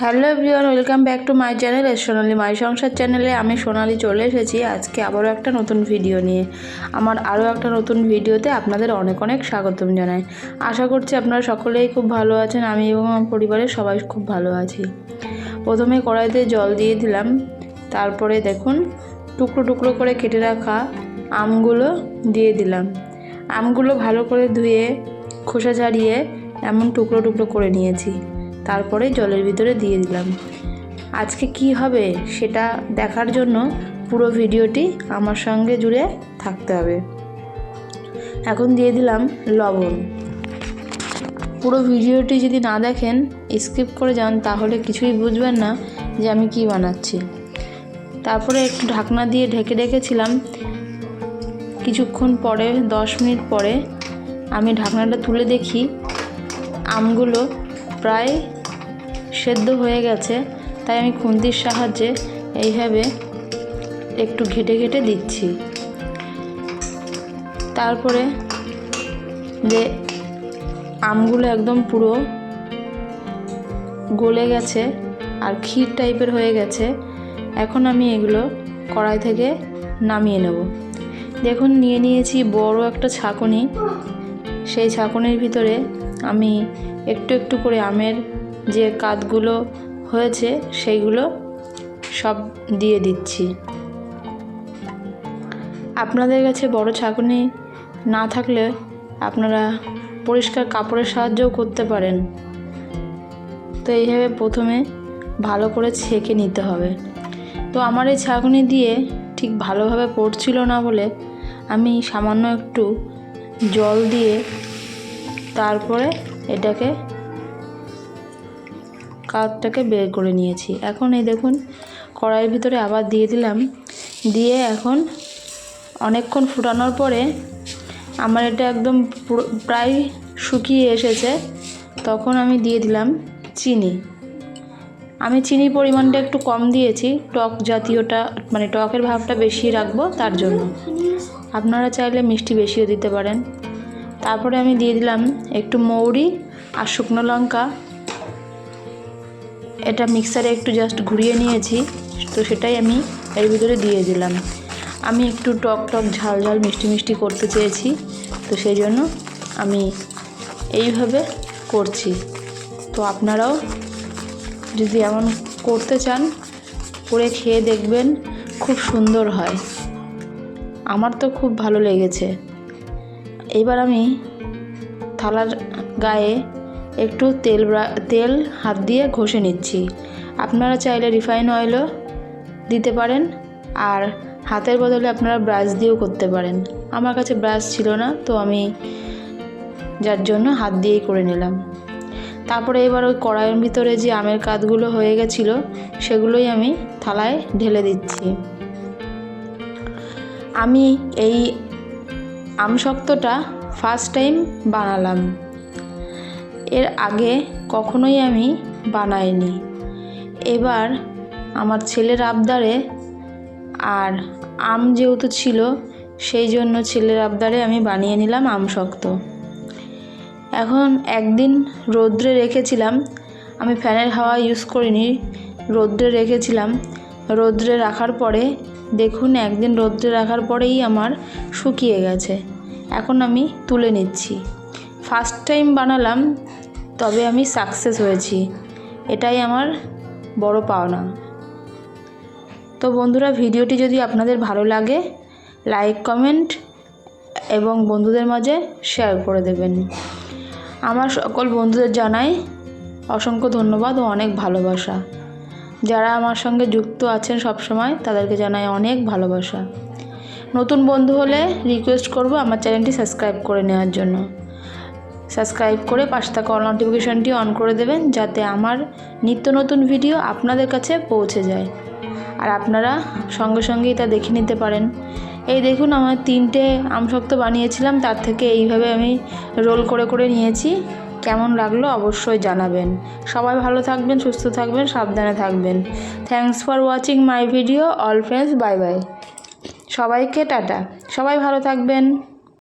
Hello everyone, welcome back to my channel Sonali my Sansar চ্যানেলে আমি সোনালি চলে এসেছি আজকে আবারও একটা নতুন ভিডিও নিয়ে। আমার আরও একটা নতুন ভিডিওতে আপনাদের অনেক অনেক স্বাগতম জানাই। আশা করছি আপনারা সকলেই খুব ভালো আছেন, আমি এবং আমার পরিবারের সবাই খুব ভালো আছি। প্রথমে কড়াইতে জল দিয়ে দিলাম, তারপরে দেখুন টুকরো টুকরো করে কেটে রাখা আমগুলো দিয়ে দিলাম। আমগুলো ভালো করে ধুয়ে, খোসা ছাড়িয়ে এমন টুকরো টুকরো করে নিয়েছি। তারপরে জলের ভিতরে দিয়ে দিলাম। আজকে কি হবে সেটা দেখার জন্য পুরো ভিডিওটি আমার সঙ্গে জুড়ে থাকতে হবে। এখন দিয়ে দিলাম লবণ। পুরো ভিডিওটি যদি না দেখেন, স্কিপ করে যান, তাহলে কিছুই বুঝবেন না যে আমি কি বানাচ্ছি। তারপরে একটু ঢাকনা দিয়ে ঢেকে রেখেছিলাম। কিছুক্ষণ পরে, দশ মিনিট পরে, আমি ঢাকনাটা তুলে দেখি, আমগুলো প্রায় সেদ্ধ হয়ে গেছে, তাই আমি খুন্তির সাহায্যে এইভাবে একটু ঘেটে ঘেটে দিচ্ছি। তারপরে যে আমগুলো একদম পুরো গলে গেছে আর ক্ষীর টাইপের হয়ে গেছে, এখন আমি এগুলো কড়াই থেকে নামিয়ে নেব। দেখুন, নিয়ে নিয়েছি বড় একটা ছাঁকনি। সেই ছাঁকনির ভিতরে আমি একটু একটু করে আমের যে কাতগুলো হয়েছে সেইগুলো সব দিয়ে দিচ্ছি। আপনাদের কাছে বড় ছাঁকনি না থাকলে আপনারা পরিষ্কার কাপড়ের সাহায্যও করতে পারেন। তো এইভাবে প্রথমে ভালো করে ছেঁকে নিতে হবে। তো আমার এই ছাঁকনি দিয়ে ঠিক ভালোভাবে পড়ছিল না বলে আমি সামান্য একটু জল দিয়ে তারপরে এটাকে কাঠটাকে বের করে নিয়েছি। এখন এই দেখুন, কড়াইয়ের ভিতরে আবার দিয়ে দিলাম। দিয়ে এখন অনেকক্ষণ ফুটানোর পরে আমার এটা একদম পুরো প্রায় শুকিয়ে এসেছে। তখন আমি দিয়ে দিলাম চিনি। আমি চিনির পরিমাণটা একটু কম দিয়েছি, টক জাতীয়টা মানে টকের ভাবটা বেশি রাখব তার জন্য। আপনারা চাইলে মিষ্টি বেশিও দিতে পারেন। তারপরে আমি দিয়ে দিলাম একটু মৌরি আর শুকনো লঙ্কা। এটা মিক্সারে একটু জাস্ট ঘুরিয়ে নিয়েছি, তো সেটাই আমি এর ভিতরে দিয়ে দিলাম। আমি একটু টক টক ঝাল ঝাল মিষ্টি মিষ্টি করতে চেয়েছি, তো সেই জন্য আমি এইভাবে করছি। তো আপনারাও যদি এমন করতে চান, করে খেয়ে দেখবেন খুব সুন্দর হয়। আমার তো খুব ভালো লেগেছে। এবার আমি থালার গায়ে একটু তেল তেল হাত দিয়ে ঘষে নিচ্ছি। আপনারা চাইলে রিফাইন অয়েলও দিতে পারেন, আর হাতের বদলে আপনারা ব্রাশ দিয়েও করতে পারেন। আমার কাছে ব্রাশ ছিল না, তো আমি যার জন্য হাত দিয়েই করে নিলাম। তারপরে এবার ওই কড়াইয়ের ভিতরে যে আমের কাতগুলো হয়ে গেছিল, সেগুলোই আমি থালায় ঢেলে দিচ্ছি। আমি এই আমশক্তটা ফার্স্ট টাইম বানালাম। এর আগে কখনোই আমি বানাইনি। এবার আমার ছেলের আবদারে আর আম যেহেতু ছিল, সেই জন্য ছেলের আবদারে আমি বানিয়ে নিলাম আম শক্ত। এখন একদিন রৌদ্রে রেখেছিলাম, আমি ফ্যানের হাওয়া ইউজ করিনি, রৌদ্রে রেখেছিলাম। রৌদ্রে রাখার পরে দেখুন, একদিন রৌদ্রে রাখার পরেই আমার শুকিয়ে গেছে। এখন আমি তুলে নিচ্ছি। ফার্স্ট টাইম বানালাম তবে আমি সাকসেস হয়েছি। এটাই আমার বড় পাওনা। তো বন্ধুরা, ভিডিওটি যদি আপনাদের ভালো লাগে লাইক কমেন্ট এবং বন্ধুদের মাঝে শেয়ার করে দেবেন। আমার সকল বন্ধুদের জানাই অসংখ্য ধন্যবাদ ও অনেক ভালোবাসা। যারা আমার সঙ্গে যুক্ত আছেন সব সময় তাদেরকে জানাই অনেক ভালোবাসা। নতুন বন্ধু হলে রিকোয়েস্ট করব আমার চ্যানেলটি সাবস্ক্রাইব করে নেওয়ার জন্য। সাবস্ক্রাইব করে পাশে থাকা অল নোটিফিকেশানটি অন করে দেবেন যাতে আমার নিত্য নতুন ভিডিও আপনাদের কাছে পৌঁছে যায়। আর আপনারা সঙ্গে সঙ্গেই তা দেখে নিতে পারেন। এই দেখুন, আমার তিনটে আমশক্ত বানিয়েছিলাম, তার থেকে এইভাবে আমি রোল করে করে নিয়েছি। কেমন লাগল অবশ্যই জানাবেন। সবাই ভালো থাকবেন, সুস্থ থাকবেন, সাবধানে থাকবেন। Thanks for watching my video all friends bye bye সবাইকে টাটা। সবাই ভালো থাকবেন।